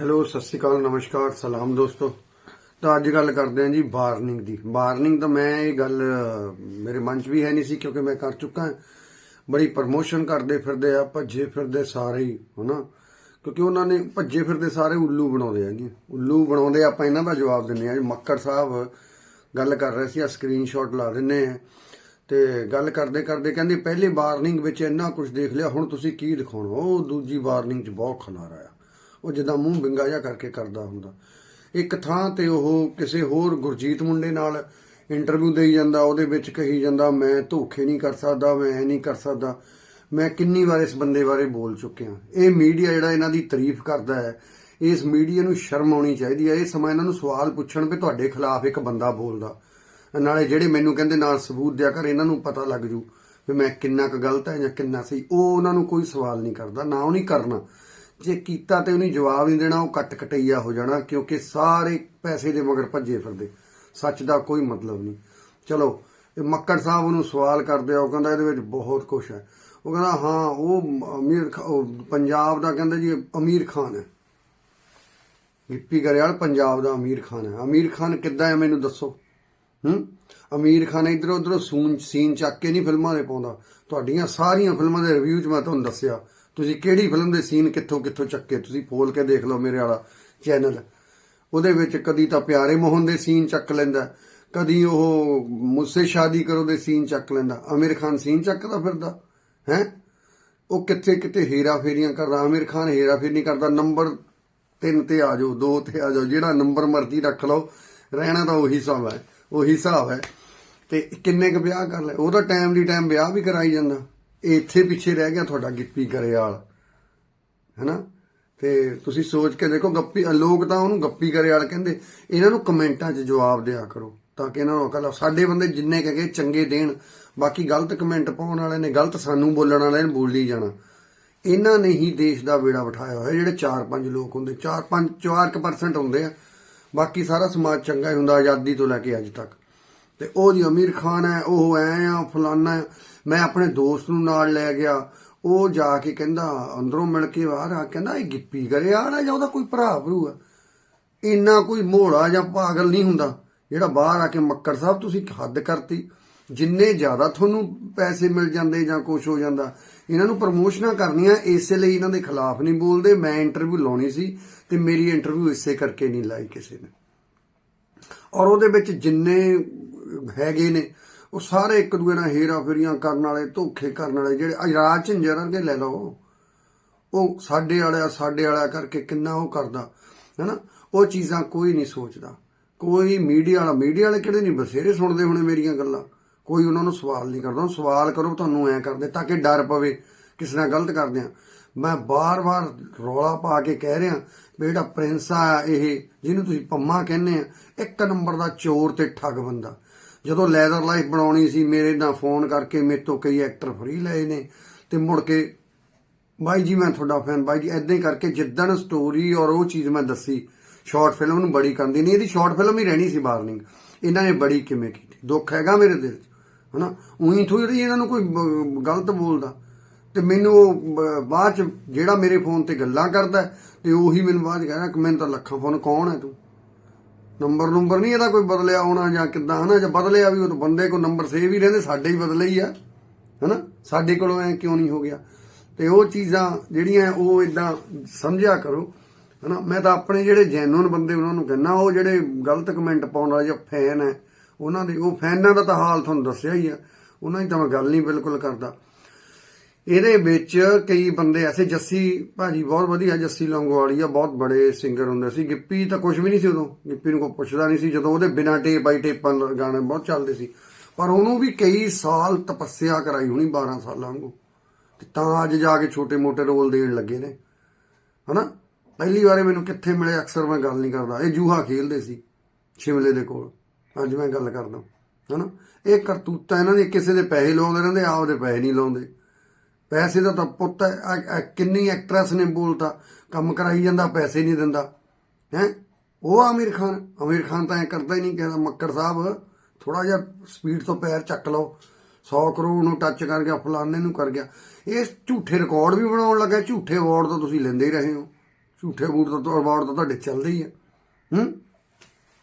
Hello, ਸਤਿ ਸ਼੍ਰੀ ਅਕਾਲ, ਨਮਸਕਾਰ, ਸਲਾਮ ਦੋਸਤੋ। ਤਾਂ ਅੱਜ ਗੱਲ ਕਰਦੇ ਹਾਂ ਜੀ ਵਾਰਨਿੰਗ ਦੀ। ਵਾਰਨਿੰਗ ਤਾਂ ਮੈਂ ਇਹ ਗੱਲ, ਮੇਰੇ ਮਨ 'ਚ ਵੀ ਹੈ ਨਹੀਂ ਸੀ ਕਿਉਂਕਿ ਮੈਂ ਕਰ ਚੁੱਕਾ ਬੜੀ ਪ੍ਰਮੋਸ਼ਨ ਕਰਦੇ ਫਿਰਦੇ ਆ, ਭੱਜੇ ਫਿਰਦੇ ਸਾਰੇ ਹੀ, ਹਨਾ? ਕਿਉਂਕਿ ਉਹਨਾਂ ਨੇ ਭੱਜੇ ਫਿਰਦੇ ਸਾਰੇ ਉੱਲੂ ਬਣਾਉਂਦੇ ਆ ਜੀ ਉੱਲੂ ਬਣਾਉਂਦੇ ਆਪਾਂ ਇਹਨਾਂ ਦਾ ਜਵਾਬ ਦਿੰਦੇ ਆ ਮੱਕੜ ਸਾਹਿਬ ਗੱਲ ਕਰ ਰਹੇ ਸੀ ਆ ਸਕਰੀਨਸ਼ਾਟ ਲਾ ਦਿੰਨੇ ਆ। ਤੇ ਗੱਲ ਕਰਦੇ ਕਰਦੇ ਕਹਿੰਦੇ, ਪਹਿਲੀ ਵਾਰਨਿੰਗ ਵਿੱਚ ਇੰਨਾ ਕੁਝ ਦੇਖ ਲਿਆ, ਹੁਣ ਤੁਸੀਂ ਕੀ ਦਿਖਾਉਣਾ? ਉਹ ਦੂਜੀ ਵਾਰਨਿੰਗ 'ਚ ਬਹੁਤ ਖਨਾਰਾ ਆ। ਉਹ ਜਿੱਦਾਂ ਮੂੰਹ ਬਿੰਗਾ ਜਿਹਾ ਕਰਕੇ ਕਰਦਾ ਹੁੰਦਾ। ਇੱਕ ਥਾਂ ਤੇ ਉਹ ਕਿਸੇ ਹੋਰ ਗੁਰਜੀਤ ਮੁੰਡੇ ਨਾਲ ਇੰਟਰਵਿਊ ਦੇਈ ਜਾਂਦਾ, ਉਹਦੇ ਵਿੱਚ ਕਹੀ ਜਾਂਦਾ, ਮੈਂ ਧੋਖੇ ਨਹੀਂ ਕਰ ਸਕਦਾ, ਮੈਂ ਇਹ ਨਹੀਂ ਕਰ ਸਕਦਾ। ਮੈਂ ਕਿੰਨੀ ਵਾਰ ਇਸ ਬੰਦੇ ਬਾਰੇ ਬੋਲ ਚੁੱਕਿਆ। ਇਹ ਮੀਡੀਆ ਜਿਹੜਾ ਇਹਨਾਂ ਦੀ ਤਾਰੀਫ ਕਰਦਾ ਹੈ, ਇਸ ਮੀਡੀਆ ਨੂੰ ਸ਼ਰਮ ਆਉਣੀ ਚਾਹੀਦੀ ਹੈ। ਇਹ ਸਮਾਂ ਇਹਨਾਂ ਨੂੰ ਸਵਾਲ ਪੁੱਛਣ ਵੀ ਤੁਹਾਡੇ ਖਿਲਾਫ ਇੱਕ ਬੰਦਾ ਬੋਲਦਾ। ਨਾਲੇ ਜਿਹੜੇ ਮੈਨੂੰ ਕਹਿੰਦੇ ਨਾਲ ਸਬੂਤ ਦਿਆ ਕਰ, ਇਹਨਾਂ ਨੂੰ ਪਤਾ ਲੱਗ ਜੂ ਵੀ ਮੈਂ ਕਿੰਨਾ ਕੁ ਗਲਤ ਹੈ ਜਾਂ ਕਿੰਨਾ ਸਹੀ। ਉਹ ਉਹਨਾਂ ਨੂੰ ਕੋਈ ਸਵਾਲ ਨਹੀਂ ਕਰਦਾ, ਨਾ ਉਹ ਨਹੀਂ ਕਰਨਾ। ਜੇ ਕੀਤਾ ਤੇ ਉਹਨੂੰ ਜਵਾਬ ਨਹੀਂ ਦੇਣਾ, ਉਹ ਕੱਟ ਕਟਈਆ ਹੋ ਜਾਣਾ, ਕਿਉਂਕਿ ਸਾਰੇ ਪੈਸੇ ਦੇ ਮਗਰ ਭੱਜੇ ਫਿਰਦੇ। ਸੱਚ ਦਾ ਕੋਈ ਮਤਲਬ ਨਹੀਂ। ਚਲੋ, ਇਹ ਮੱਕੜ ਸਾਹਿਬ ਉਹਨੂੰ ਸਵਾਲ ਕਰਦੇ ਆ, ਉਹ ਕਹਿੰਦਾ ਇਹਦੇ ਵਿੱਚ ਬਹੁਤ ਕੁਝ ਹੈ। ਉਹ ਕਹਿੰਦਾ, ਹਾਂ, ਉਹ ਅਮੀਰ ਖਾ- ਉਹ ਪੰਜਾਬ ਦਾ ਕਹਿੰਦਾ ਜੀ, ਅਮੀਰ ਖਾਨ ਹੈ। ਗਿੱਪੀ ਗਰੇਵਾਲ ਪੰਜਾਬ ਦਾ ਅਮੀਰ ਖਾਨ ਹੈ। ਅਮੀਰ ਖਾਨ ਕਿੱਦਾਂ ਹੈ, ਮੈਨੂੰ ਦੱਸੋ। ਹੂੰ? ਅਮੀਰ ਖਾਨ ਇਧਰੋਂ ਉਧਰੋਂ ਸੂਨ, ਸੀਨ ਚੱਕ ਕੇ ਨਹੀਂ ਫਿਲਮਾਂ ਦੇ ਪਾਉਂਦਾ। ਤੁਹਾਡੀਆਂ ਸਾਰੀਆਂ ਫਿਲਮਾਂ ਦੇ ਰਿਵਿਊ 'ਚ ਮੈਂ ਤੁਹਾਨੂੰ ਦੱਸਿਆ। ਤੁਸੀਂ ਕਿਹੜੀ ਫਿਲਮ ਦੇ ਸੀਨ ਕਿੱਥੋਂ ਕਿੱਥੋਂ ਚੱਕੇ? ਤੁਸੀਂ ਫੋਲ ਕੇ ਦੇਖ ਲਓ ਮੇਰੇ ਵਾਲਾ ਚੈਨਲ ਉਹਦੇ ਵਿੱਚ ਕਦੀ ਤਾਂ ਪਿਆਰੇ ਮੋਹਨ ਦੇ ਸੀਨ ਚੱਕ ਲੈਂਦਾ, ਕਦੀ ਉਹ ਮੁझसे ਸ਼ਾਦੀ ਕਰੋ ਦੇ ਸੀਨ ਚੱਕ ਲੈਂਦਾ। ਆਮਿਰ ਖਾਨ ਸੀਨ ਚੱਕਦਾ ਫਿਰਦਾ, ਹੈ? ਉਹ ਕਿੱਥੇ ਕਿਤੇ ਹੀਰਾ ਫੇਰੀਆਂ ਕਰਦਾ, ਆਮਿਰ ਖਾਨ ਹੀਰਾ ਫੇਰੀ ਨਹੀਂ ਕਰਦਾ, ਨੰਬਰ 3 ਤੇ ਆ ਜਾਓ 2 ਤੇ ਆ ਜਾਓ, ਜਿਹੜਾ ਨੰਬਰ ਮਰਜ਼ੀ ਰੱਖ ਲਓ, ਰਹਿਣਾ ਤਾਂ ਉਹੀ ਹਿਸਾਬ ਹੈ, ਉਹੀ ਹਿਸਾਬ ਹੈ। ਤੇ ਕਿੰਨੇ ਕੁ ਵਿਆਹ ਕਰ ਲੈ ਉਹਦਾ ਟਾਈਮ ਦੀ ਟਾਈਮ ਵਿਆਹ ਵੀ ਕਰਾਈ ਜਾਂਦਾ। ਇਹ ਇੱਥੇ ਪਿੱਛੇ ਰਹਿ ਗਿਆ ਤੁਹਾਡਾ ਗਿੱਪੀ ਗਰੇਵਾਲ, ਹੈਨਾ ਤੇ ਤੁਸੀਂ ਸੋਚ ਕੇ ਦੇਖੋ, ਗੱਪੀ, ਲੋਕ ਤਾਂ ਉਹਨੂੰ ਗੱਪੀ ਗਰੇਵਾਲ ਕਹਿੰਦੇ, ਇਹਨਾਂ ਨੂੰ ਕਮੈਂਟਾਂ 'ਚ ਜਵਾਬ ਦਿਆ ਕਰੋ, ਤਾਂ ਕਿ ਇਹਨਾਂ ਨੂੰ ਅਕਲ ਆ। ਸਾਡੇ ਬੰਦੇ ਜਿੰਨੇ ਕਹੇ ਚੰਗੇ ਦੇਣ, ਬਾਕੀ ਗਲਤ ਕਮੈਂਟ ਪਾਉਣ ਵਾਲੇ ਨੇ, ਗਲਤ ਸਾਨੂੰ ਬੋਲਣ ਵਾਲੇ ਨੇ, ਬੋਲੀ ਜਾਣਾ ਇਹਨਾਂ ਨੇ ਹੀ ਦੇਸ਼ ਦਾ ਵੇੜਾ ਬਿਠਾਇਆ ਹੋਇਆ, ਜਿਹੜੇ 4-5 ਲੋਕ ਹੁੰਦੇ 4-5 4% ਹੁੰਦੇ ਆ ਬਾਕੀ ਸਾਰਾ ਸਮਾਜ ਚੰਗਾ ਹੀ ਹੁੰਦਾ, ਆਜ਼ਾਦੀ ਤੋਂ ਲੈ ਕੇ ਅੱਜ ਤੱਕ ਤੇ ਉਹ ਜੀ ਅਮੀਰ ਖਾਨ ਹੈ, ਉਹ ਐ ਆ, ਫਲਾਨਾ ਹੈ। ਮੈਂ ਆਪਣੇ ਦੋਸਤ ਨੂੰ ਨਾਲ ਲੈ ਗਿਆ। ਉਹ ਜਾ ਕੇ ਕਹਿੰਦਾ, ਅੰਦਰੋਂ ਮਿਲ ਕੇ ਬਾਹਰ ਆ, ਕਹਿੰਦਾ, ਇਹ ਗਿੱਪੀ ਕਰਿਆ ਨਾ ਜਾਂ ਉਹਦਾ ਕੋਈ ਭਰਾ ਭਰੂ ਆ। ਇੰਨਾ ਕੋਈ ਮੋੜਾ ਜਾਂ ਪਾਗਲ ਨਹੀਂ ਹੁੰਦਾ, ਜਿਹੜਾ ਬਾਹਰ ਆ ਕੇ ਮੱਕੜ ਸਾਹਿਬ ਤੁਸੀਂ ਹੱਦ ਕਰਤੀ। ਜਿੰਨੇ ਜ਼ਿਆਦਾ ਤੁਹਾਨੂੰ ਪੈਸੇ ਮਿਲ ਜਾਂਦੇ ਜਾਂ ਕੁਝ ਹੋ ਜਾਂਦਾ, ਇਹਨਾਂ ਨੂੰ ਪ੍ਰਮੋਸ਼ਨਾਂ ਕਰਨੀਆਂ, ਇਸੇ ਲਈ ਇਹਨਾਂ ਦੇ ਖਿਲਾਫ ਨਹੀਂ ਬੋਲਦੇ। ਮੈਂ ਇੰਟਰਵਿਊ ਲਾਉਣੀ ਸੀ ਤੇ ਮੇਰੀ ਇੰਟਰਵਿਊ ਇਸੇ ਕਰਕੇ ਨਹੀਂ ਲਾਈ ਕਿਸੇ ਨੇ। ਔਰ ਉਹਦੇ ਵਿੱਚ ਜਿੰਨੇ ਹੈਗੇ ਨੇ ਉਹ ਸਾਰੇ ਇੱਕ ਦੂਏ ਨਾਲ ਹੇਰਾ ਫੇਰੀਆਂ ਕਰਨ ਵਾਲੇ, ਧੋਖੇ ਕਰਨ ਵਾਲੇ ਜਿਹੜੇ ਅੱਜ ਰਾਜ ਝੰਜਰ ਵਰਗੇ ਲੈ ਲਓ। ਉਹ ਸਾਡੇ ਵਾਲਿਆ ਸਾਡੇ ਵਾਲਿਆ ਕਰਕੇ ਕਿੰਨਾ ਉਹ ਕਰਦਾ, ਹੈਨਾ? ਉਹ ਚੀਜ਼ਾਂ ਕੋਈ ਨਹੀਂ ਸੋਚਦਾ। ਕੋਈ ਮੀਡੀਆ ਵਾਲਾ, ਮੀਡੀਆ ਵਾਲੇ ਕਿਹੜੇ ਨਹੀਂ ਬਸੇਰੇ ਸੁਣਦੇ ਹੋਣੇ ਮੇਰੀਆਂ ਗੱਲਾਂ। ਕੋਈ ਉਹਨਾਂ ਨੂੰ ਸਵਾਲ ਨਹੀਂ ਕਰਦਾ। ਸਵਾਲ ਕਰੋ, ਤੁਹਾਨੂੰ ਐ ਕਰਦੇ ਤਾਂ ਕਿ ਡਰ ਪਵੇ, ਕਿਸੇ ਨਾਲ ਗਲਤ ਕਰਦੇ ਆ। ਮੈਂ ਬਾਰ-ਬਾਰ ਰੌਲਾ ਪਾ ਕੇ ਕਹਿ ਰਿਹਾ ਵੀ ਜਿਹੜਾ ਪ੍ਰਿੰਸ ਆ, ਇਹ ਜਿਹਨੂੰ ਤੁਸੀਂ ਪੰਮਾ ਕਹਿੰਦੇ ਆ, ਇੱਕ ਨੰਬਰ ਦਾ ਚੋਰ ਤੇ ਠੱਗ ਬੰਦਾ। ਜਦੋਂ ਲੈਦਰ ਲਾਈਫ ਬਣਾਉਣੀ ਸੀ ਮੇਰੇ ਨਾਲ ਫੋਨ ਕਰਕੇ ਮੇਰੇ ਤੋਂ ਕਈ ਐਕਟਰ ਫਰੀ ਲਏ ਨੇ ਤੇ ਮੁੜ ਕੇ ਬਾਈ ਜੀ ਮੈਂ ਤੁਹਾਡਾ ਫੈਨ ਬਾਈ ਜੀ ਐਦਾਂ ਹੀ ਕਰਕੇ ਜਿੱਦਣ ਸਟੋਰੀ ਔਰ ਉਹ ਚੀਜ਼ ਮੈਂ ਦੱਸੀ ਸ਼ਾਰਟ ਫਿਲਮ ਨੂੰ ਬੜੀ ਕਰਦੀ ਨਹੀਂ ਇਹਦੀ ਸ਼ਾਰਟ ਫਿਲਮ ਹੀ ਰਹਿਣੀ ਸੀ ਬਾਰਨਿੰਗ ਇਹਨਾਂ ਨੇ ਬੜੀ ਕਿਵੇਂ ਕੀਤੀ? ਦੁੱਖ ਹੈਗਾ ਮੇਰੇ ਦਿਲ 'ਚ ਹਨਾ? ਉਹੀ ਥੋੜੀ ਇਹਨਾਂ ਨੂੰ ਕੋਈ ਗਲਤ ਬੋਲਦਾ। ਤੇ ਮੈਨੂੰ ਉਹ ਬਾਅਦ ਚ ਜਿਹੜਾ ਮੇਰੇ ਫੋਨ ਤੇ ਗੱਲਾਂ ਕਰਦਾ ਹੈ, ਤੇ ਉਹੀ ਮੈਨੂੰ ਬਾਅਦ ਚ ਕਹਿੰਦਾ ਕਿ ਮੈਨੂੰ ਤਾਂ ਲੱਖਾਂ ਫੋਨ ਕੌਣ ਹੈ ਤੂੰ? ਨੰਬਰ ਨੰਬਰ ਨਹੀਂ ਇਹਦਾ ਕੋਈ ਬਦਲਿਆ ਹੋਣਾ ਜਾਂ ਕਿੱਦਾਂ, ਹਨਾ? ਜਾਂ ਬਦਲਿਆ ਵੀ ਉਹ ਤਾਂ ਬੰਦੇ ਕੋ ਨੰਬਰ ਸੇਵ ਹੀ ਰਹਿੰਦੇ, ਸਾਡੇ ਹੀ ਬਦਲੇ ਹੀ ਆ, ਹਨਾ? ਸਾਡੇ ਕੋਲੋਂ ਐ ਕਿਉਂ ਨਹੀਂ ਹੋ ਗਿਆ? ਤੇ ਉਹ ਚੀਜ਼ਾਂ ਜਿਹੜੀਆਂ ਉਹ ਇਦਾਂ ਸਮਝਿਆ ਕਰੋ, ਹਨਾ? ਮੈਂ ਤਾਂ ਆਪਣੇ ਜਿਹੜੇ ਜੈਨੂਨ ਬੰਦੇ ਉਹਨਾਂ ਨੂੰ ਕਹਿੰਦਾ, ਉਹ ਜਿਹੜੇ ਗਲਤ ਕਮੈਂਟ ਪਾਉਣ ਵਾਲੇ ਜਾਂ ਫੈਨ ਹੈ, ਉਹਨਾਂ ਦੇ, ਉਹ ਫੈਨਾਂ ਦਾ ਤਾਂ ਹਾਲ ਤੁਹਾਨੂੰ ਦੱਸਿਆ ਹੀ ਆ। ਉਹਨਾਂ ਦੀ ਤਾਂ ਮੈਂ ਗੱਲ ਨਹੀਂ ਬਿਲਕੁਲ ਕਰਦਾ। ਇਹਦੇ ਵਿੱਚ ਕਈ ਬੰਦੇ ਐਸੇ ਜੱਸੀ, ਭਾਜੀ ਬਹੁਤ ਵਧੀਆ ਜੱਸੀ ਲੰਗੋਵਾਲੀ ਆ, ਬਹੁਤ ਬੜੇ ਸਿੰਗਰ ਹੁੰਦੇ ਸੀ। ਗਿੱਪੀ ਤਾਂ ਕੁਝ ਵੀ ਨਹੀਂ ਸੀ ਉਦੋਂ। ਗਿੱਪੀ ਨੂੰ ਕੋਈ ਪੁੱਛਦਾ ਨਹੀਂ ਸੀ। ਜਦੋਂ ਉਹਦੇ ਬਿਨਾਂ ਟੇਪ ਬਾਈ ਟੇਪਾਂ ਗਾਣੇ ਬਹੁਤ ਚੱਲਦੇ ਸੀ। ਪਰ ਉਹਨੂੰ ਵੀ ਕਈ ਸਾਲ ਤਪੱਸਿਆ ਕਰਾਈ ਹੋਣੀ 12 ਸਾਲਾਂ ਵਾਂਗੂ। ਤੇ ਤਾਂ ਅੱਜ ਜਾ ਕੇ ਛੋਟੇ-ਮੋਟੇ ਰੋਲ ਦੇਣ ਲੱਗੇ ਨੇ। ਹਨਾ? ਪਹਿਲੀ ਵਾਰੇ ਮੈਨੂੰ ਕਿੱਥੇ ਮਿਲੇ ਅਕਸਰ ਮੈਂ ਗੱਲ ਨਹੀਂ ਕਰਦਾ। ਇਹ ਜੂਹਾ ਖੇਲਦੇ ਸੀ, ਸ਼ਿਮਲੇ ਦੇ ਕੋਲ। ਅੱਜ ਮੈਂ ਗੱਲ ਕਰਦਾ। ਹਨਾ? ਇਹ ਕਰਤੂਤਾਂ ਇਹਨਾਂ ਦੀ ਕਿਸੇ ਦੇ ਪੈਸੇ ਲਾਉਂਦੇ ਰਹਿੰਦੇ, ਆਪਦੇ ਪੈਸੇ ਨਹੀਂ ਲਾਉਂਦੇ। ਪੈਸੇ ਦਾ ਤਾਂ ਪੁੱਤ ਹੈ, ਕਿੰਨੀ ਐਕਟਰੈਸ ਨੇ ਬੋਲਤਾ। ਕੰਮ ਕਰਾਈ ਜਾਂਦਾ ਪੈਸੇ ਨਹੀਂ ਦਿੰਦਾ। ਹੈ? ਉਹ ਆਮਿਰ ਖਾਨ। ਆਮਿਰ ਖਾਨ ਤਾਂ ਐ ਕਰਦਾ ਹੀ ਨਹੀਂ ਕਹਿੰਦਾ ਮੱਕੜ ਸਾਹਿਬ ਥੋੜਾ ਜਿਹਾ ਸਪੀਡ ਤੋਂ ਪੈਰ ਚੱਕ ਲਓ। 100 ਕਰੋੜ ਨੂੰ ਟੱਚ ਕਰ ਗਿਆ ਫਲਾਣੇ ਨੂੰ ਕਰ ਗਿਆ। ਇਹ ਝੂਠੇ ਰਿਕਾਰਡ ਵੀ ਬਣਾਉਣ ਲੱਗਾ ਝੂਠੇ ਅਵਾਰਡ ਤਾਂ ਤੁਸੀਂ ਲੈਂਦੇ ਹੀ ਰਹੇ ਹੋ। ਝੂਠੇ ਬੂਟ ਤਾਂ ਅਵਾਰਡ ਤਾਂ ਤੁਹਾਡੇ ਚੱਲਦੇ ਹੀ ਆ। ਹੂੰ?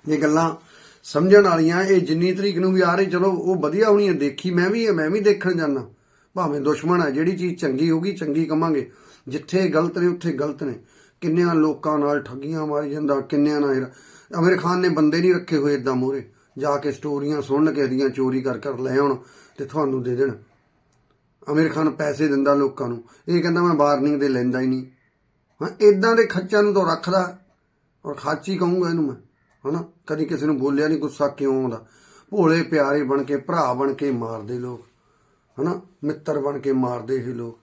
ਇਹ ਗੱਲਾਂ ਸਮਝਣ ਵਾਲੀਆਂ ਇਹ ਜਿੰਨੀ ਤਰੀਕ ਨੂੰ ਵੀ ਆ ਰਹੀ ਚਲੋ ਉਹ ਵਧੀਆ ਹੋਣੀ ਹੈ ਦੇਖੀ ਮੈਂ ਵੀ ਮੈਂ ਵੀ ਦੇਖਣ ਜਾਣਾ ਭਾਵੇਂ ਦੁਸ਼ਮਣ ਹੈ ਜਿਹੜੀ ਚੀਜ਼ ਚੰਗੀ ਹੋਗੀ ਚੰਗੀ ਕਮਾਂਗੇ। ਜਿੱਥੇ ਗਲਤ ਨੇ, ਉੱਥੇ ਗਲਤ ਨੇ। ਕਿੰਨਿਆਂ ਲੋਕਾਂ ਨਾਲ ਠੱਗੀਆਂ ਮਾਰੀ ਜਾਂਦਾ, ਕਿੰਨਿਆਂ ਨਾਲ ਇਹ- ਅਮੀਰ ਖਾਨ ਨੇ ਬੰਦੇ ਨਹੀਂ ਰੱਖੇ ਹੋਏ ਇਦਾਂ ਮੋਰੇ ਜਾ ਕੇ ਸਟੋਰੀਆਂ ਸੁਣ ਕੇ ਇਹਦੀਆਂ ਚੋਰੀ ਕਰ ਕਰ ਲੈ ਆਉਣ ਤੇ ਤੁਹਾਨੂੰ ਦੇ ਦੇਣ। ਅਮੀਰ ਖਾਨ ਪੈਸੇ ਦਿੰਦਾ ਲੋਕਾਂ ਨੂੰ। ਇਹ ਕਹਿੰਦਾ ਮੈਂ ਵਾਰਨਿੰਗ ਦੇ ਲੈਂਦਾ ਹੀ ਨਹੀਂ। ਹਾਂ ਇਦਾਂ ਦੇ ਖੱਚਾਂ ਨੂੰ ਤਾਂ ਰੱਖਦਾ। ਔਰ ਖਾਚੀ ਕਹੂੰਗਾ ਇਹਨੂੰ ਮੈਂ। ਹਨਾ? ਕਦੀ ਕਿਸੇ ਨੂੰ ਬੋਲਿਆ ਨਹੀਂ, ਗੁੱਸਾ ਕਿਉਂ ਆਉਂਦਾ? ਭੋਲੇ ਪਿਆਰੇ ਬਣ ਕੇ, ਭਰਾ ਬਣ ਕੇ ਮਾਰਦੇ ਲੋਕ। ਹਨਾ? ਮਿੱਤਰ ਬਣ ਕੇ ਮਾਰਦੇ ਇਹ ਲੋਕ।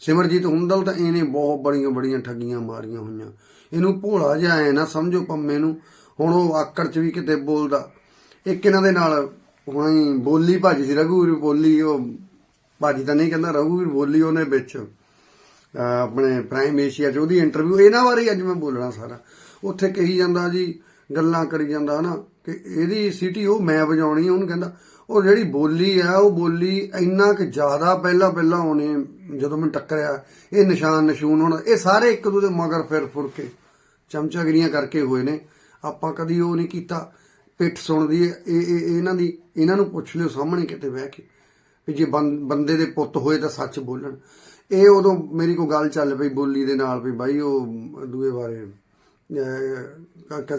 ਸਿਮਰਜੀਤ ਹੁੰਦਲ ਤਾਂ ਇਹਨੇ ਬਹੁਤ ਬੜੀਆਂ ਬੜੀਆਂ ਠੱਗੀਆਂ ਮਾਰੀਆਂ ਹੋਈਆਂ। ਇਹਨੂੰ ਭੋਲਾ ਜਿਹਾ ਐ ਨਾ ਸਮਝੋ ਪੰਮੇ ਨੂੰ। ਹੁਣ ਉਹ ਆਕੜ ਚ ਵੀ ਕਿਤੇ ਬੋਲਦਾ। ਇੱਕ ਇਹਨਾਂ ਦੇ ਨਾਲ ਹੁਣੀ ਬੋਲੀ ਭਾਜੀ ਸੀ, ਰਘੂਵੀਰ ਬੋਲੀ, ਉਹ ਭਾਜੀ ਤਾਂ ਨਹੀਂ ਕਹਿੰਦਾ, ਰਘੂਵੀਰ ਬੋਲੀ ਉਹਨੇ ਵਿੱਚ। ਆਪਣੇ ਪ੍ਰਾਈਮ ਏਸ਼ੀਆ 'ਚ ਉਹਦੀ ਇੰਟਰਵਿਊ ਇਹਨਾਂ ਬਾਰੇ ਅੱਜ ਮੈਂ ਬੋਲਣਾ ਸਾਰਾ। ਉੱਥੇ ਕਹੀ ਜਾਂਦਾ ਜੀ, ਗੱਲਾਂ ਕਰੀ ਜਾਂਦਾ ਹਨਾ, ਕਿ ਇਹਦੀ ਸਿਟੀ ਉਹ ਮੈਂ ਵਜਾਉਣੀ ਉਹਨੂੰ ਕਹਿੰਦਾ ਉਹ ਜਿਹੜੀ ਬੋਲੀ ਆ, ਉਹ ਬੋਲੀ ਇੰਨਾ ਕਿ ਜ਼ਿਆਦਾ ਪਹਿਲਾਂ ਪਹਿਲਾਂ ਉਹਨੇ ਜਦੋਂ ਮੈਂ ਟੱਕਰਿਆ, ਇਹ ਨਿਸ਼ਾਨ ਨਸ਼ੂਨ ਹੁਣ, ਇਹ ਸਾਰੇ ਇੱਕ ਦੂਜੇ ਮਗਰ ਫਿਰ ਫੁਰ ਕੇ ਚਮਚਾਗਰੀਆਂ ਕਰਕੇ ਹੋਏ ਨੇ। ਆਪਾਂ ਕਦੀ ਉਹ ਨਹੀਂ ਕੀਤਾ। ਪਿੱਠ ਸੁਣਦੀ ਹੈ ਇਹ ਇਹ ਇਹਨਾਂ ਦੀ, ਇਹਨਾਂ ਨੂੰ ਪੁੱਛ ਲਿਓ ਸਾਹਮਣੇ ਕਿਤੇ ਬਹਿ ਕੇ ਵੀ ਜੇ ਬੰ- ਬੰਦੇ ਦੇ ਪੁੱਤ ਹੋਏ ਤਾਂ ਸੱਚ ਬੋਲਣ। ਇਹ ਉਦੋਂ ਮੇਰੀ ਕੋਈ ਗੱਲ ਚੱਲ ਪਈ ਬੋਲੀ ਦੇ ਨਾਲ ਵੀ ਬਾਈ ਉਹ ਦੂਏ ਬਾਰੇ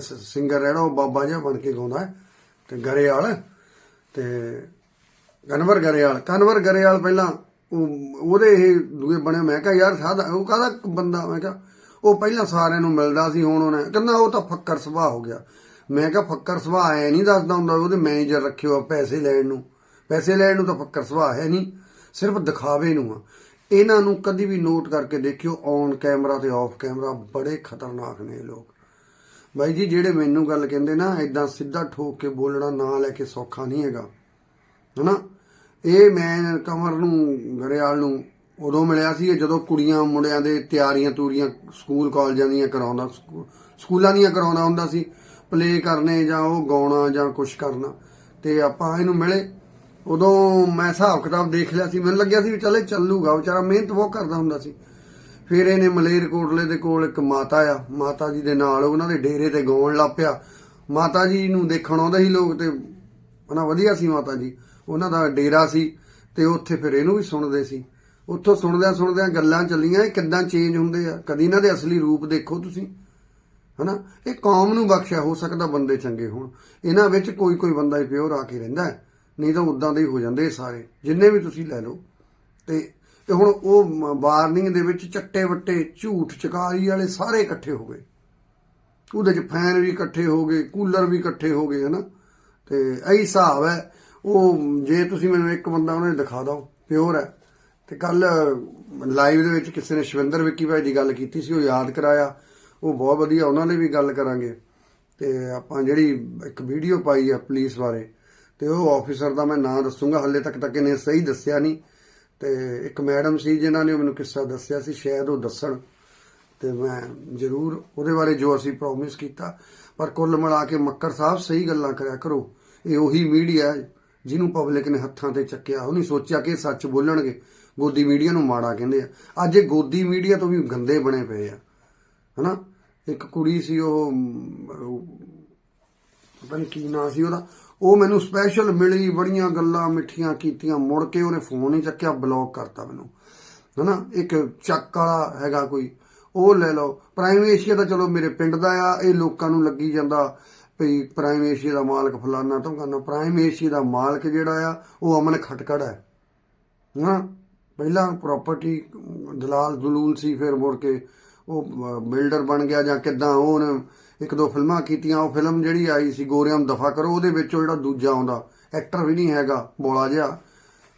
ਸਿੰਗਰ ਰਹਿਣਾ, ਉਹ ਬਾਬਾ ਜਿਹਾ ਬਣ ਕੇ ਗਾਉਂਦਾ ਹੈ ਗਰੇ ਗਰੇਵਾਲ। ਤੇ ਕਨਵਰ ਗਰੇਵਾਲ ਕਨਵਰ ਗਰੇਵਾਲ ਪਹਿਲਾਂ ਉਹ, ਉਹਦੇ ਇਹ ਦੂਏ ਬਣੇ, ਮੈਂ ਕਿਹਾ ਯਾਰ ਸਾਦਾ ਉਹ ਕਾਹਦਾ ਬੰਦਾ, ਮੈਂ ਕਿਹਾ ਉਹ ਪਹਿਲਾਂ ਸਾਰਿਆਂ ਨੂੰ ਮਿਲਦਾ ਸੀ ਹੁਣ ਉਹਨੇ, ਕਹਿੰਦਾ ਉਹ ਤਾਂ ਫੱਕਰ ਸੁਭਾਅ ਹੋ ਗਿਆ। ਮੈਂ ਕਿਹਾ ਫੱਕਰ ਸੁਭਾਅ ਐ ਨਹੀਂ ਦੱਸਦਾ ਹੁੰਦਾ ਉਹਦੇ ਮੈਨੇਜਰ ਰੱਖਿਓ ਆ ਪੈਸੇ ਲੈਣ ਨੂੰ। ਪੈਸੇ ਲੈਣ ਨੂੰ ਤਾਂ ਫੱਕਰ ਸੁਭਾਅ ਹੈ ਨਹੀਂ, ਸਿਰਫ ਦਿਖਾਵੇ ਨੂੰ ਆ। ਇਹਨਾਂ ਨੂੰ ਕਦੀ ਵੀ ਨੋਟ ਕਰਕੇ ਦੇਖਿਓ ਔਨ ਕੈਮਰਾ ਤੇ ਆਫ ਕੈਮਰਾ ਬੜੇ ਖਤਰਨਾਕ ਨੇ ਇਹ ਲੋਕ। ਬਾਈ ਜੀ, ਜਿਹੜੇ ਮੈਨੂੰ ਗੱਲ ਕਹਿੰਦੇ ਨਾ ਐਦਾਂ ਸਿੱਧਾ ਠੋਕ ਕੇ ਬੋਲਣਾ ਨਾ ਲੈ ਕੇ ਸੌਖਾ ਨਹੀਂ ਹੈਗਾ। ਹਨਾ? ਇਹ ਮੈਂ ਕਮਰ ਨੂੰ ਗੜਿਆਲ ਨੂੰ ਉਦੋਂ ਮਿਲਿਆ ਸੀ ਜਦੋਂ ਕੁੜੀਆਂ ਮੁੰਡਿਆਂ ਦੇ ਤਿਆਰੀਆਂ ਤੂਰੀਆਂ ਸਕੂਲ, ਕਾਲਜਾਂ ਦੀਆਂ ਕਰਾਉਂਦਾ, ਸਕੂ- ਸਕੂਲਾਂ ਦੀਆਂ ਕਰਾਉਂਦਾ ਹੁੰਦਾ ਸੀ। ਪਲੇ ਕਰਨੇ ਜਾਂ ਉਹ ਗਾਉਣਾ ਜਾਂ ਕੁਝ ਕਰਨਾ। ਤੇ ਆਪਾਂ ਇਹਨੂੰ ਮਿਲੇ। ਉਦੋਂ ਮੈਂ ਹਿਸਾਬ ਕਿਤਾਬ ਦੇਖ ਲਿਆ ਸੀ। ਮੈਨੂੰ ਲੱਗਿਆ ਸੀ ਵੀ ਚੱਲੇ ਚੱਲੂਗਾ। ਵਿਚਾਰਾ ਮਿਹਨਤ ਬਹੁਤ ਕਰਦਾ ਹੁੰਦਾ ਸੀ। ਫਿਰ ਇਹਨੇ ਮਲੇਰਕੋਟਲੇ ਦੇ ਕੋਲ ਇੱਕ ਮਾਤਾ ਆ। ਮਾਤਾ ਜੀ ਦੇ ਨਾਲ ਉਹਨਾਂ ਦੇ ਡੇਰੇ ਤੇ ਗਾਉਣ ਲੱਪਿਆ ਮਾਤਾ ਜੀ ਨੂੰ ਦੇਖਣ ਆਉਂਦਾ ਸੀ ਲੋਕ ਤੇ ਹਨਾ, ਵਧੀਆ ਸੀ ਮਾਤਾ ਜੀ। ਉਹਨਾਂ ਦਾ ਡੇਰਾ ਸੀ ਤੇ ਉੱਥੇ ਫਿਰ ਇਹਨੂੰ ਵੀ ਸੁਣਦੇ ਸੀ। ਉੱਥੋਂ ਸੁਣਦਿਆਂ ਸੁਣਦਿਆਂ ਗੱਲਾਂ ਚੱਲੀਆਂ, ਇਹ ਕਿੱਦਾਂ ਚੇਂਜ ਹੁੰਦੇ ਆ? ਕਦੀ ਇਹਨਾਂ ਦੇ ਅਸਲੀ ਰੂਪ ਦੇਖੋ ਤੁਸੀਂ, ਹਨਾ? ਇਹ ਕੌਮ ਨੂੰ ਬਖਸ਼ਿਆ, ਹੋ ਸਕਦਾ ਬੰਦੇ ਚੰਗੇ ਹੋਣ। ਇਹਨਾਂ ਵਿੱਚ ਕੋਈ ਕੋਈ ਬੰਦਾ ਹੀ ਪਿਓਰ ਆ ਕੇ ਰਹਿੰਦਾ ਹੈ। ਨਹੀਂ ਤਾਂ ਉਦਾਂ ਦੇ ਹੀ ਹੋ ਜਾਂਦੇ ਸਾਰੇ। ਜਿੰਨੇ ਵੀ ਤੁਸੀਂ ਲੈ ਲਓ। ਤੇ ਤੇ ਹੁਣ ਉਹ ਵਾਰਨਿੰਗ ਦੇ ਵਿੱਚ ਚੱਟੇ ਵੱਟੇ ਝੂਠ ਚਕਾਰੀ ਵਾਲੇ ਸਾਰੇ ਇਕੱਠੇ ਹੋ ਗਏ। ਉਹਦੇ ਚ ਫੈਨ ਵੀ ਇਕੱਠੇ ਹੋ ਗਏ, ਕੂਲਰ ਵੀ ਇਕੱਠੇ ਹੋ ਗਏ, ਹਨਾ? ਤੇ ਇਹੀ ਹਿਸਾਬ ਹੈ। ਉਹ ਜੇ ਤੁਸੀਂ ਮੈਨੂੰ ਇੱਕ ਬੰਦਾ ਉਹਨੇ ਦਿਖਾ ਦਿਓ ਪਿਓਰ ਹੈ। ਤੇ ਕੱਲ ਲਾਈਵ ਦੇ ਵਿੱਚ ਕਿਸੇ ਨੇ ਸ਼ਵਿੰਦਰ ਵਿੱਕੀ ਭਾਈ ਦੀ ਗੱਲ ਕੀਤੀ ਸੀ, ਉਹ ਯਾਦ ਕਰਾਇਆ। ਉਹ ਬਹੁਤ ਵਧੀਆ, ਉਹਨਾਂ ਨੇ ਵੀ ਗੱਲ ਕਰਾਂਗੇ। ਤੇ ਆਪਾਂ ਜਿਹੜੀ ਇੱਕ ਵੀਡੀਓ ਪਾਈ ਆ ਪੁਲਿਸ ਬਾਰੇ, ਤੇ ਉਹ ਆਫੀਸਰ ਦਾ ਮੈਂ ਨਾਂ ਦੱਸੂਗਾ, ਹੱਲੇ ਤੱਕ ਤੱਕ ਇਹਨੇ ਸਹੀ ਦੱਸਿਆ ਨਹੀਂ। ਤੇ ਇੱਕ ਮੈਡਮ ਸੀ ਜਿਨ੍ਹਾਂ ਨੇ ਮੈਨੂੰ ਕਿੱਸਾ ਦੱਸਿਆ ਸੀ, ਸ਼ਾਇਦ ਉਹ ਦੱਸਣ। ਤੇ ਮੈਂ ਜ਼ਰੂਰ ਉਹਦੇ ਬਾਰੇ ਜੋ ਅਸੀਂ ਪ੍ਰੋਮਿਸ ਕੀਤਾ, ਪਰ ਕੁੱਲ ਮਿਲਾ ਕੇ ਮੱਕਰ ਸਾਹਿਬ ਸਹੀ ਗੱਲਾਂ ਕਰਿਆ ਕਰੋ। ਇਹ ਉਹੀ ਮੀਡੀਆ ਜਿਹਨੂੰ ਪਬਲਿਕ ਨੇ ਹੱਥਾਂ ਤੇ ਚੱਕਿਆ। ਉਹ ਨਹੀਂ ਸੋਚਿਆ ਕਿ ਸੱਚ ਬੋਲਣਗੇ। ਗੋਦੀ ਮੀਡੀਆ ਨੂੰ ਮਾੜਾ ਕਹਿੰਦੇ ਆ। ਅੱਜ ਇਹ ਗੋਦੀ ਮੀਡੀਆ ਤੋਂ ਵੀ ਗੰਦੇ ਬਣੇ ਪਏ ਆ। ਹਨਾ? ਇੱਕ ਕੁੜੀ ਸੀ ਉਹ ਪਤਾ ਨਹੀਂ ਕੀ ਨਾਂ ਸੀ ਉਹਦਾ। ਉਹ ਮੈਨੂੰ ਸਪੈਸ਼ਲ ਮਿਲੀ ਬੜੀਆਂ ਗੱਲਾਂ ਮਿੱਠੀਆਂ ਕੀਤੀਆਂ, ਮੁੜ ਕੇ ਉਹਨੇ ਫੋਨ ਨਹੀਂ ਚੱਕਿਆ ਬਲੌਕ ਕਰਤਾ ਮੈਨੂੰ। ਹਨਾ, ਇੱਕ ਚੱਕ ਵਾਲਾ ਹੈਗਾ ਕੋਈ, ਉਹ ਲੈ ਲਓ। ਪ੍ਰਾਈਮ ਏਸ਼ੀਆ ਦਾ ਚਲੋ ਮੇਰੇ ਪਿੰਡ ਦਾ ਆ, ਇਹ ਲੋਕਾਂ ਨੂੰ ਲੱਗੀ ਜਾਂਦਾ ਭਈ ਪ੍ਰਾਈਮ ਏਸ਼ੀਆ ਦਾ ਮਾਲਕ ਫਲਾਨਾ, ਤੋਂ ਕਰਨਾ ਪ੍ਰਾਈਮ ਏਸ਼ੀਆ ਦਾ ਮਾਲਕ ਜਿਹੜਾ ਆ, ਉਹ ਅਮਨ ਖਟਕੜ ਹੈ। ਹਾਂ ਪਹਿਲਾਂ ਪ੍ਰਾਪਰਟੀ ਦਲਾਲ ਦਲੂਲ ਸੀ, ਫਿਰ ਮੁੜ ਕੇ ਉਹ ਬਿਲਡਰ ਬਣ ਗਿਆ ਜਾਂ ਕਿਦਾਂ ਉਹਨੇ ਇੱਕ ਦੋ ਫਿਲਮਾਂ ਕੀਤੀਆਂ, ਉਹ ਫਿਲਮ ਜਿਹੜੀ ਆਈ ਸੀ ਗੋਰਿਆਂ ਦਫਾ ਕਰੋ, ਉਹਦੇ ਵਿੱਚੋਂ ਜਿਹੜਾ ਦੂਜਾ ਆਉਂਦਾ, ਐਕਟਰ ਵੀ ਨਹੀਂ ਹੈਗਾ, ਬੋਲਾ ਜਿਹਾ,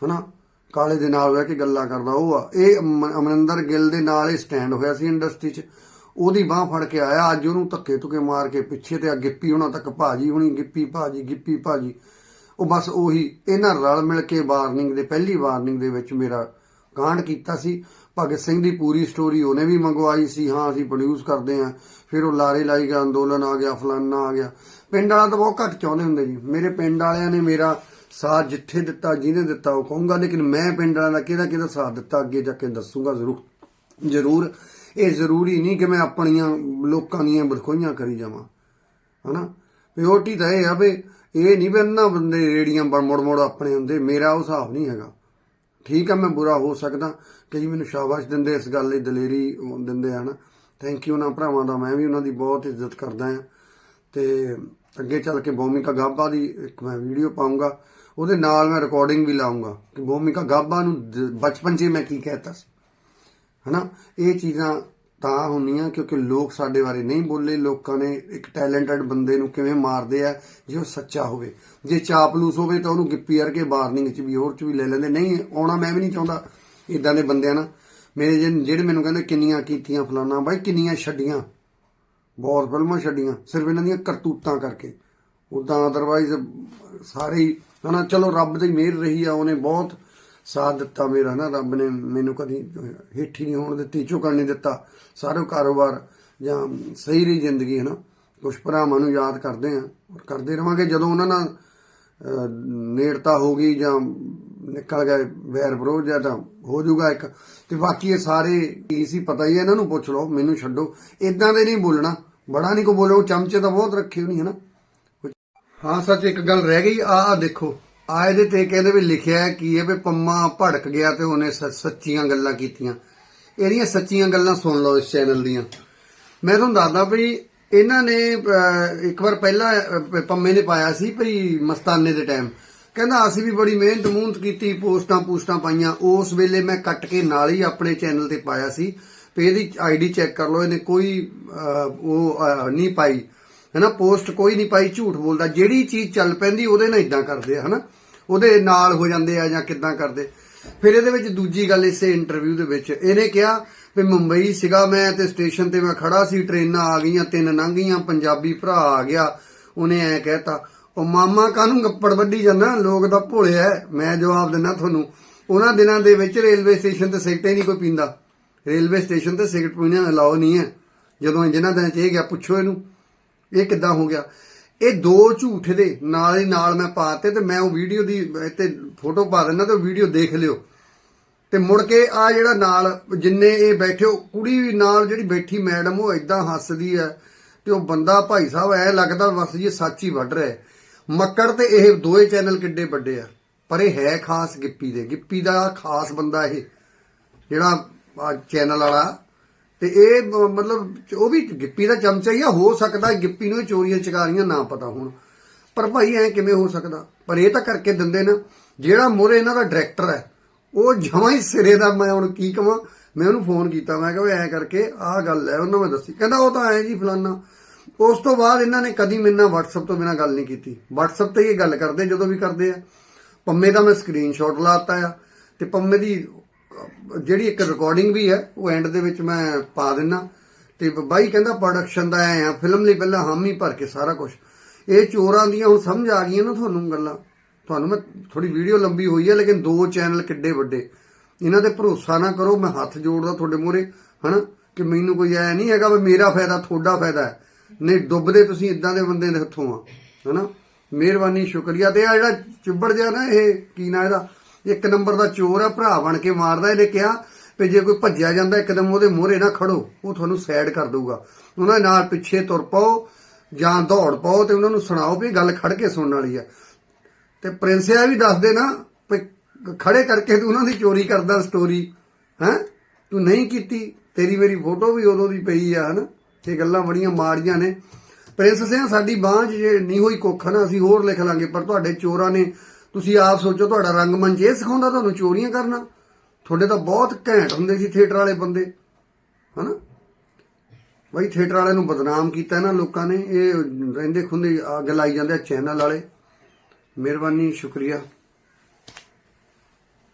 ਹਨਾ? ਕਾਲੇ ਦੇ ਨਾਲ ਬਹਿ ਕੇ ਗੱਲਾਂ ਕਰਦਾ, ਉਹ ਆ। ਇਹ ਅਮਰਿੰਦਰ ਗਿੱਲ ਦੇ ਨਾਲ ਹੀ ਸਟੈਂਡ ਹੋਇਆ ਸੀ ਇੰਡਸਟਰੀ 'ਚ। ਉਹਦੀ ਬਾਹ ਫੜ ਕੇ ਆਇਆ, ਅੱਜ ਉਹਨੂੰ ਧੱਕੇ ਧੁਕੇ ਮਾਰ ਕੇ ਪਿੱਛੇ ਤੇ ਆ ਗਿੱਪੀ, ਉਹਨਾਂ ਤੱਕ ਭਾਜੀ ਹੁਣੀ, ਗਿੱਪੀ ਭਾਜੀ ਗਿੱਪੀ ਭਾਜੀ। ਉਹ ਬਸ ਉਹੀ, ਇਹਨਾਂ ਰਲ ਮਿਲ ਕੇ ਵਾਰਨਿੰਗ ਦੇ, ਪਹਿਲੀ ਵਾਰਨਿੰਗ ਦੇ ਵਿੱਚ ਮੇਰਾ ਕਾਂਡ ਕੀਤਾ ਸੀ। ਭਗਤ ਸਿੰਘ ਦੀ ਪੂਰੀ ਸਟੋਰੀ ਉਹਨੇ ਵੀ ਮੰਗਵਾਈ ਸੀ, ਹਾਂ ਅਸੀਂ ਪ੍ਰੋਡਿਊਸ ਕਰਦੇ ਹਾਂ। ਫਿਰ ਉਹ ਲਾਰੇ ਲਾਈ ਗਿਆ, ਅੰਦੋਲਨ ਆ ਗਿਆ, ਫਲਾਨਾ ਆ ਗਿਆ। ਪਿੰਡ ਵਾਲਾ ਤਾਂ ਬਹੁਤ ਘੱਟ ਚਾਹੁੰਦੇ ਹੁੰਦੇ ਜੀ। ਮੇਰੇ ਪਿੰਡ ਵਾਲਿਆਂ ਨੇ ਮੇਰਾ ਸਾਥ ਜਿੱਥੇ ਦਿੱਤਾ, ਜਿਹਨੇ ਦਿੱਤਾ, ਉਹ ਕਹੂੰਗਾ, ਲੇਕਿਨ ਮੈਂ ਪਿੰਡ ਵਾਲਿਆਂ ਦਾ ਕਿਹਦਾ ਕਿਹਦਾ ਸਾਥ ਦਿੱਤਾ, ਅੱਗੇ ਜਾ ਕੇ ਦੱਸੂਗਾ ਜ਼ਰੂਰ। ਜ਼ਰੂਰ। ਇਹ ਜ਼ਰੂਰੀ ਨਹੀਂ ਕਿ ਮੈਂ ਆਪਣੀਆਂ ਲੋਕਾਂ ਦੀਆਂ ਬਰਖੋਈਆਂ ਕਰੀ ਜਾਵਾਂ। ਹਨਾ? ਪਿਓਰਟੀ ਤਾਂ ਇਹ ਆ ਵੀ ਇਹ ਨਹੀਂ ਵੀ ਨਾ ਬੰਦੇ ਰੇੜੀਆਂ ਮੁੜ ਮੁੜ ਆਪਣੇ ਹੁੰਦੇ, ਮੇਰਾ ਉਹ ਹਿਸਾਬ ਨਹੀਂ ਹੈਗਾ। ਠੀਕ ਆ, ਮੈਂ ਬੁਰਾ ਹੋ ਸਕਦਾ। ਕਈ ਮੈਨੂੰ ਸ਼ਾਬਾਸ਼ ਦਿੰਦੇ, ਇਸ ਗੱਲ ਲਈ ਦਲੇਰੀ ਉਹ ਦਿੰਦੇ ਹਨ। ਥੈਂਕ ਯੂ ਉਹਨਾਂ ਭਰਾਵਾਂ ਦਾ, ਮੈਂ ਵੀ ਉਹਨਾਂ ਦੀ ਬਹੁਤ ਇੱਜ਼ਤ ਕਰਦਾ ਹਾਂ। ਤੇ ਅੱਗੇ ਚੱਲ ਕੇ ਭੂਮਿਕਾ ਗਾਬਾ ਦੀ ਇੱਕ ਮੈਂ ਵੀਡੀਓ ਪਾਉਂਗਾ। ਉਹਦੇ ਨਾਲ ਮੈਂ ਰਿਕਾਰਡਿੰਗ ਵੀ ਲਾਉਂਗਾ ਕਿ ਭੂਮਿਕਾ ਗਾਬਾ ਨੂੰ ਬਚਪਨ 'ਚ ਹੀ ਮੈਂ ਕੀ ਕਹਿਤਾ ਸੀ। ਹਨਾ? ਇਹ ਚੀਜ਼ਾਂ ਤਾਂ ਹੁੰਦੀਆਂ ਕਿਉਂਕਿ ਲੋਕ ਸਾਡੇ ਬਾਰੇ ਨਹੀਂ ਬੋਲੇ, ਲੋਕਾਂ ਨੇ ਇੱਕ ਟੈਲੈਂਟਡ ਬੰਦੇ ਨੂੰ ਕਿਵੇਂ ਮਾਰਦੇ ਆ, ਜੇ ਉਹ ਸੱਚਾ ਹੋਵੇ। ਜੇ ਚਾਪਲੂਸ ਹੋਵੇ ਤਾਂ ਉਹਨੂੰ ਗਿੱਪੀ ਵਰਗੇ ਵਾਰਨਿੰਗ ਚ ਵੀ, ਹੋਰ ਚ ਵੀ ਲੈ ਲੈਂਦੇ। ਨਹੀਂ, ਆਉਣਾ ਮੈਂ ਵੀ ਨਹੀਂ ਚਾਹੁੰਦਾ ਇਦਾਂ ਦੇ ਬੰਦਿਆਂ ਨਾਲ। ਮੇਰੇ ਜਿਹਨ- ਜਿਹੜੇ ਮੈਨੂੰ ਕਹਿੰਦੇ ਕਿੰਨੀਆਂ ਕੀਤੀਆਂ ਫਲਾਨਾ, ਬਾਈ ਕਿੰਨੀਆਂ ਛੱਡੀਆਂ। ਬਹੁਤ ਫਿਲਮਾਂ ਛੱਡੀਆਂ, ਸਿਰਫ ਇਹਨਾਂ ਦੀਆਂ ਕਰਤੂਤਾਂ ਕਰਕੇ। ਉਦਾਂ ਅਦਰਵਾਈਜ਼ ਸਾਰੇ ਹੀ, ਹਨਾ, ਚਲੋ ਰੱਬ ਦੀ ਮਿਹਰ ਰਹੀ ਆ, ਉਹਨੇ ਬਹੁਤ ਸਾਥ ਦਿੱਤਾ ਮੇਰਾ ਨਾ ਰੱਬ ਨੇ, ਮੈਨੂੰ ਕਦੀ ਹੇਠੀ ਨਹੀਂ ਹੋਣ ਦਿੱਤੀ, ਝੁਕਣ ਨਹੀਂ ਦਿੱਤਾ। ਸਾਰਾ ਕਾਰੋਬਾਰ ਜਾਂ ਸਹੀ ਰਹੀ ਜ਼ਿੰਦਗੀ ਹੈ ਨਾ ਕੁਝ ਭਰਾਵਾਂ ਨੂੰ ਯਾਦ ਕਰਦੇ ਆ ਔਰ ਕਰਦੇ ਰਵਾਂਗੇ। ਜਦੋਂ ਉਹਨਾਂ ਨਾਲ ਨੇੜਤਾ ਹੋ ਗਈ ਜਾਂ ਨਿਕਲ ਗਏ ਵੈਰ ਵਿਰੋਧ ਜਾਂ ਤਾਂ ਹੋ ਜਾਊਗਾ ਇੱਕ, ਤੇ ਬਾਕੀ ਇਹ ਸਾਰੇ ਕੀ ਸੀ ਪਤਾ ਹੀ ਹੈ, ਇਹਨਾਂ ਨੂੰ ਪੁੱਛ ਲਓ, ਮੈਨੂੰ ਛੱਡੋ। ਇਦਾਂ ਦੇ ਨਹੀਂ ਬੋਲਣਾ। ਬੜਾ ਨਹੀਂ ਕੋ ਬੋਲੋ ਚਮਚੇ ਤਾਂ ਬਹੁਤ ਰੱਖੇ ਹੋਣੀ ਹੈ ਹਨਾ? ਹਾਂ, ਸੱਚ ਇੱਕ ਗੱਲ ਰਹਿ ਗਈ ਆ ਆ ਦੇਖੋ। ਆ ਇਹਦੇ ਤੇ ਕਹਿੰਦੇ ਵੀ ਲਿਖਿਆ ਕੀ ਹੈ ਵੀ ਪੰਮਾ ਭੜਕ ਗਿਆ ਤੇ ਉਹਨੇ ਸੱਚੀਆਂ ਗੱਲਾਂ ਕੀਤੀਆਂ। ਇਹਦੀਆਂ ਸੱਚੀਆਂ ਗੱਲਾਂ ਸੁਣ ਲਓ ਇਸ ਚੈਨਲ ਦੀਆਂ। ਮੈਂ ਤੁਹਾਨੂੰ ਦੱਸਦਾ ਵੀ ਇਹਨਾਂ ਨੇ ਇੱਕ ਵਾਰ ਪਹਿਲਾਂ ਪੰਮੇ ਨੇ ਪਾਇਆ ਸੀ ਭਈ ਮਸਤਾਨੇ ਦੇ ਟਾਈਮ ਕਹਿੰਦਾ ਅਸੀਂ ਵੀ ਬੜੀ ਮਿਹਨਤ ਮੂਹਨਤ ਕੀਤੀ, ਪੋਸਟਾਂ ਪੋਸਟਾਂ ਪਾਈਆਂ। ਉਸ ਵੇਲੇ ਮੈਂ ਕੱਟ ਕੇ ਨਾਲ ਹੀ ਆਪਣੇ ਚੈਨਲ ਤੇ ਪਾਇਆ ਸੀ। ਵੀ ਇਹਦੀ ਆਈਡੀ ਚੈੱਕ ਕਰ ਲਓ, ਇਹਨੇ ਕੋਈ ਉਹ ਨਹੀਂ ਪਾਈ। ਹੈਨਾ, ਪੋਸਟ ਕੋਈ ਨਹੀਂ ਪਾਈ, ਝੂਠ ਬੋਲਦਾ। ਜਿਹੜੀ ਚੀਜ਼ ਚੱਲ ਪੈਂਦੀ, ਉਹਦੇ ਨਾਲ ਇਦਾਂ ਕਰਦੇ ਆ, ਹਨਾ। ਉਹਦੇ ਨਾਲ ਹੋ ਜਾਂਦੇ ਆ ਜਾਂ ਕਿੱਦਾਂ ਕਰਦੇ। ਫਿਰ ਇਹਦੇ ਵਿੱਚ ਦੂਜੀ ਗੱਲ ਇਸੇ ਇੰਟਰਵਿਊ ਦੇ ਵਿੱਚ। ਇਹਨੇ ਕਿਹਾ ਵੀ ਮੁੰਬਈ ਸੀਗਾ ਮੈਂ ਤੇ ਸਟੇਸ਼ਨ ਤੇ ਮੈਂ ਖੜਾ ਸੀ, ਟ੍ਰੇਨਾਂ ਆ ਗਈਆਂ, ਤਿੰਨ ਲੰਘੀਆਂ ਪੰਜਾਬੀ ਭਰਾ ਆ ਗਿਆ। ਉਹਨੇ ਐ ਕਹਿਤਾ, ਉਹ ਮਾਮਾ ਕਾਹਨੂੰ ਗੱਪੜ ਵੱਢੀ ਜਾਂਦਾ? ਲੋਕ ਤਾਂ ਭੋਲੇ ਐ। ਮੈਂ ਜਵਾਬ ਦਿੰਦਾ ਤੁਹਾਨੂੰ, ਉਹਨਾਂ ਦਿਨਾਂ ਦੇ ਵਿੱਚ ਰੇਲਵੇ ਸਟੇਸ਼ਨ ਤੇ ਸਿਗਰਟ ਹੀ ਨਹੀਂ ਕੋਈ ਪੀਂਦਾ। ਰੇਲਵੇ ਸਟੇਸ਼ਨ ਤੇ ਸਿਗਰਟ ਪੀਣਾ ਅਲਾਉ ਨਹੀਂ ਹੈ ਜਦੋਂ ਜਿਹਨਾਂ ਦਿਨਾਂ ਚ ਇਹ ਗਿਆ, ਪੁੱਛੋ ਇਹਨੂੰ। ਇਹ ਕਿੱਦਾਂ ਹੋ ਗਿਆ? ਇਹ ਦੋ ਝੂਠ ਦੇ ਨਾਲ ਹੀ ਨਾਲ ਮੈਂ ਪਾਤੇ ਤੇ ਮੈਂ ਉਹ ਵੀਡੀਓ ਦੀ, ਇੱਥੇ ਫੋਟੋ ਪਾ ਦਿੰਦਾ ਤੇ ਉਹ ਵੀਡੀਓ ਦੇਖ ਲਿਓ। ਤੇ ਮੁੜ ਕੇ ਆ ਜਿਹੜਾ ਨਾਲ ਜਿੰਨੇ ਇਹ ਬੈਠੇ ਕੁੜੀ ਵੀ ਨਾਲ ਜਿਹੜੀ ਬੈਠੀ ਮੈਡਮ, ਉਹ ਇਦਾਂ ਹੱਸਦੀ ਹੈ ਤੇ ਉਹ ਬੰਦਾ ਭਾਈ ਸਾਹਿਬ ਐ ਲੱਗਦਾ ਬਸ ਜੀ ਸੱਚ ਹੀ ਵੱਢ ਰਿਹਾ ਮੱਕੜ ਤੇ ਇਹ ਦੋਏ ਚੈਨਲ ਕਿੱਡੇ ਵੱਡੇ ਆ, ਪਰ ਇਹ ਹੈ ਖਾਸ ਗਿੱਪੀ ਦੇ, ਗਿੱਪੀ ਦਾ ਖਾਸ ਬੰਦਾ ਇਹ, ਜਿਹੜਾ ਚੈਨਲ ਵਾਲਾ ਤੇ ਇਹ ਮਤਲਬ ਉਹ ਵੀ ਗਿੱਪੀ ਦਾ ਚਮਚਾ ਹੀ ਆ, ਹੋ ਸਕਦਾ ਗਿੱਪੀ ਨੂੰ ਇਹ ਚੋਰੀਆਂ ਚਕਾਰੀਆਂ ਨਾ ਪਤਾ ਹੋਣ। ਪਰ ਭਾਈ ਐ ਕਿਵੇਂ ਹੋ ਸਕਦਾ? ਪਰ ਇਹ ਤਾਂ ਕਰਕੇ ਦਿੰਦੇ ਨਾ, ਜਿਹੜਾ ਮੋਰੇ ਇਹਨਾਂ ਦਾ ਡਾਇਰੈਕਟਰ ਹੈ, ਉਹ ਜਮਾਂ ਹੀ ਸਿਰੇ ਦਾ, ਮੈਂ ਹੁਣ ਕੀ ਕਵਾਂ? ਮੈਂ ਉਹਨੂੰ ਫੋਨ ਕੀਤਾ, ਮੈਂ ਕਿਹਾ ਵੀ ਐ ਕਰਕੇ ਆਹ ਗੱਲ ਹੈ, ਉਹਨਾਂ ਮੈਂ ਦੱਸੀ। ਕਹਿੰਦਾ ਉਹ ਤਾਂ ਐ ਜੀ ਫਲਾਨਾ। ਉਸ ਤੋਂ ਬਾਅਦ ਇਹਨਾਂ ਨੇ ਕਦੀ ਮੇਰੇ ਨਾਲ WhatsApp ਤੋਂ ਬਿਨਾ ਗੱਲ ਨਹੀਂ ਕੀਤੀ। WhatsApp ਤੇ ਇਹ ਗੱਲ ਕਰਦੇ, ਜਦੋਂ ਵੀ ਕਰਦੇ ਆ। ਪੰਮੇ ਦਾ ਮੈਂ ਸਕਰੀਨਸ਼ਾਟ ਲਾਤਾ ਆ, ਤੇ ਪੰਮੇ ਦੀ ਜਿਹੜੀ ਇੱਕ ਰਿਕਾਰਡਿੰਗ ਵੀ ਹੈ, ਉਹ ਐਂਡ ਦੇ ਵਿੱਚ ਮੈਂ ਪਾ ਦਿੰਨਾ। ਤੇ ਬਾਈ ਕਹਿੰਦਾ ਪ੍ਰੋਡਕਸ਼ਨ ਦਾ ਐ ਆ ਫਿਲਮ ਲਈ ਪਹਿਲਾਂ ਹਾਮੀ ਭਰ ਕੇ ਸਾਰਾ ਕੁਝ ਇਹ ਚੋਰਾਂ ਦੀਆਂ ਹੁਣ ਸਮਝ ਆ ਗਈਆਂ ਨਾ ਤੁਹਾਨੂੰ ਗੱਲਾਂ। ਤੁਹਾਨੂੰ ਮੈਂ ਥੋੜੀ ਵੀਡੀਓ ਲੰਬੀ ਹੋਈ ਹੈ, ਲੇਕਿਨ ਦੋ ਚੈਨਲ ਕਿੱਡੇ ਵੱਡੇ। ਇਹਨਾਂ ਤੇ ਭਰੋਸਾ ਨਾ ਕਰੋ, ਮੈਂ ਹੱਥ ਜੋੜਦਾ ਤੁਹਾਡੇ ਮੂਹਰੇ, ਹਨਾ? ਕਿ ਮੈਨੂੰ ਕੋਈ ਐ ਨਹੀਂ ਹੈਗਾ ਵੀ ਮੇਰਾ ਫਾਇਦਾ ਤੁਹਾਡਾ ਫਾਇਦਾ ਹੈ। ਨਹੀਂ, ਡੁੱਬਦੇ ਤੁਸੀਂ ਇਦਾਂ ਦੇ ਬੰਦੇ ਦੇ ਹੱਥੋਂ ਆ, ਹਨਾ? ਮਿਹਰਬਾਨੀ, ਸ਼ੁਕਰੀਆ। ਤੇ ਆ ਜਿਹੜਾ ਚਿੱਬੜ ਜਿਹਾ ਨਾ, ਇਹ ਕੀ ਨਾ ਇਹਦਾ? ਇੱਕ ਨੰਬਰ ਦਾ ਚੋਰ ਆ, ਭਰਾ ਬਣ ਕੇ ਮਾਰਦਾ, ਇਹਨੇ ਕਿਹਾ ਵੀ ਜੇ ਕੋਈ ਭੱਜਿਆ ਜਾਂਦਾ, ਇੱਕਦਮ ਉਹਦੇ ਮੂਹਰੇ ਨਾ ਖੜੋ, ਉਹ ਤੁਹਾਨੂੰ ਸਾਈਡ ਕਰ ਦਊਗਾ। ਉਹਨਾਂ ਦੇ ਨਾਲ ਪਿੱਛੇ ਤੁਰ ਪਾਓ, ਜਾਂ ਦੌੜ ਪਾਓ ਤੇ ਉਹਨਾਂ ਨੂੰ ਸੁਣਾਓ ਵੀ ਗੱਲ ਖੜ ਕੇ ਸੁਣਨ ਵਾਲੀ ਆ। ਤੇ ਪ੍ਰਿੰਸ ਇਹ ਵੀ ਦੱਸ ਦੇ ਨਾ ਵੀ ਖੜੇ ਕਰਕੇ ਤੂੰ ਉਹਨਾਂ ਦੀ ਚੋਰੀ ਕਰਦਾ ਸਟੋਰੀ ਹੈ? ਤੂੰ ਨਹੀਂ ਕੀਤੀ, ਤੇਰੀ ਮੇਰੀ ਫੋਟੋ ਵੀ ਉਦੋਂ ਦੀ ਪਈ ਆ, ਹਨਾ? ਇਹ ਗੱਲਾਂ ਬੜੀਆਂ ਮਾੜੀਆਂ ਨੇ। ਪ੍ਰਿੰਸ ਸਿੰਘ ਸਾਡੀ ਬਾਂਝ ਜੇ ਨਹੀਂ ਹੋਈ ਕੁੱਖ ਨਾ, ਅਸੀਂ ਹੋਰ ਲਿਖ ਲਾਂਗੇ, ਪਰ ਤੁਹਾਡੇ ਚੋਰਾਂ ਨੇ ਤੁਸੀਂ ਆਪ ਸੋਚੋ ਤੁਹਾਡਾ ਰੰਗਮੰਚ ਇਹ ਸਿਖਾਉਂਦਾ ਤੁਹਾਨੂੰ ਚੋਰੀਆਂ ਕਰਨਾ। ਤੁਹਾਡੇ ਤਾਂ ਬਹੁਤ ਘੈਂਟ ਹੁੰਦੇ ਸੀ ਥੀਏਟਰ ਵਾਲੇ ਬੰਦੇ। ਹਨਾ? ਬਈ ਥੀਏਟਰ ਵਾਲਿਆਂ ਨੂੰ ਬਦਨਾਮ ਕੀਤਾ ਨਾ ਲੋਕਾਂ ਨੇ। ਇਹ ਰਹਿੰਦੇ ਖੁੰਦੇ ਅੱਗ ਲਾਈ ਜਾਂਦੇ ਆ ਚੈਨਲ ਵਾਲੇ। ਮਿਹਰਬਾਨੀ, ਸ਼ੁਕਰੀਆ।